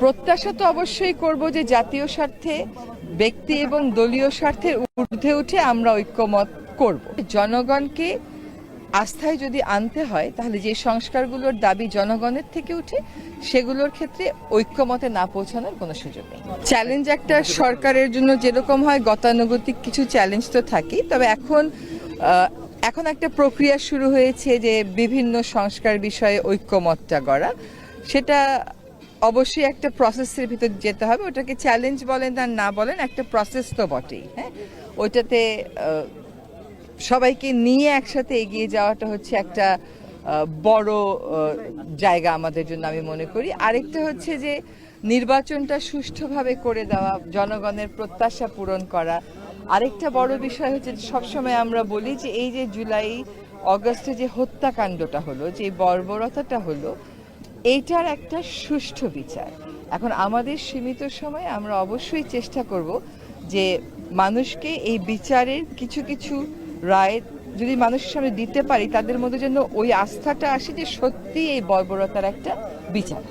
প্রত্যাশা তো অবশ্যই করব যে জাতীয় স্বার্থে, ব্যক্তি এবং দলীয় স্বার্থের ঊর্ধ্বে উঠে আমরা ঐক্যমত করব। জনগণকে আস্থায় যদি আনতে হয়, তাহলে যে সংস্কারগুলোর দাবি জনগণের থেকে উঠে, সেগুলোর ক্ষেত্রে ঐক্যমতে না পৌঁছানোর কোনো সুযোগ নেই। চ্যালেঞ্জ একটা সরকারের জন্য যেরকম হয়, গতানুগতিক কিছু চ্যালেঞ্জ তো থাকেই। তবে এখন এখন একটা প্রক্রিয়া শুরু হয়েছে যে বিভিন্ন সংস্কার বিষয়ে ঐক্যমতটা গড়া। সেটা অবশ্যই একটা প্রসেসের ভিতর যেতে হবে, ওটাকে চ্যালেঞ্জ বলেন আর না বলেন, একটা প্রসেস তো বটেই হ্যাঁ? ওইটাতে সবাইকে নিয়ে একসাথে এগিয়ে যাওয়াটা হচ্ছে একটা বড় জায়গা আমাদের জন্য আমি মনে করি। আরেকটা হচ্ছে যে, নির্বাচনটা সুষ্ঠুভাবে করে দেওয়া, জনগণের প্রত্যাশা পূরণ করা। আরেকটা বড় বিষয় হচ্ছে সবসময় আমরা বলি যে, এই যে জুলাই, অগস্টে যে হত্যাকাণ্ডটা হলো, যে বর্বরতাটা হলো এইটার একটা সুষ্ঠু বিচার। এখন আমাদের সীমিত সময়ে আমরা অবশ্যই চেষ্টা করব যে মানুষকে এই বিচারের কিছু কিছু রায় যদি মানুষের সামনে দিতে পারি তাদের মধ্যে যেন ওই আস্থাটা আসে যে সত্যি এই বর্বরতার একটা বিচার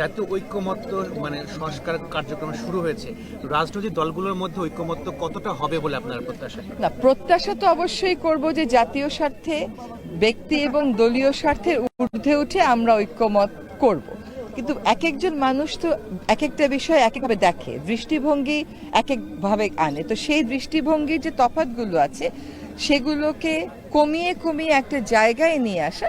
জাতীয় ঐক্যমত্য মানে সংস্কার কার্যক্রম শুরু হয়েছে। রাজনৈতিক দলগুলোর মধ্যে ঐক্যমত্য কতটা হবে বলে আপনার প্রত্যাশা না প্রত্যাশা তো অবশ্যই করব যে জাতীয় স্বার্থে ব্যক্তি এবং দলীয় স্বার্থের ঊর্ধ্বে উঠে আমরা ঐক্যমত করব। কিন্তু এক একজন মানুষ তো এক একটা বিষয় এক একভাবে দেখে, দৃষ্টিভঙ্গি এক একভাবে আনে। তো সেই দৃষ্টিভঙ্গির যে তফাতগুলো আছে, সেগুলোকে কমিয়ে কমিয়ে একটা জায়গায় নিয়ে আসা,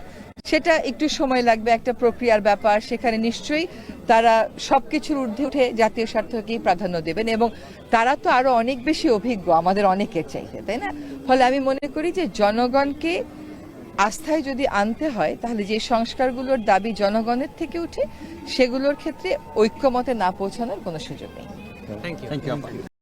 সেটা একটু সময় লাগবে, একটা প্রক্রিয়ার ব্যাপার, সেখানে নিশ্চয়ই তারা সবকিছুর ঊর্ধ্বে উঠে জাতীয় স্বার্থকেই প্রাধান্য দেবেন এবং তারা তো আরও অনেক বেশি অভিজ্ঞ, আমাদের অনেকের চাইতে, তাই না? ফলে আমি মনে করি যে জনগণকে আস্থায় যদি আনতে হয় তাহলে যে সংস্কারগুলোর দাবি জনগণের থেকে উঠে সেগুলোর ক্ষেত্রে ঐক্যমতে না পৌঁছানোর কোনো সুযোগ নেই। Thank you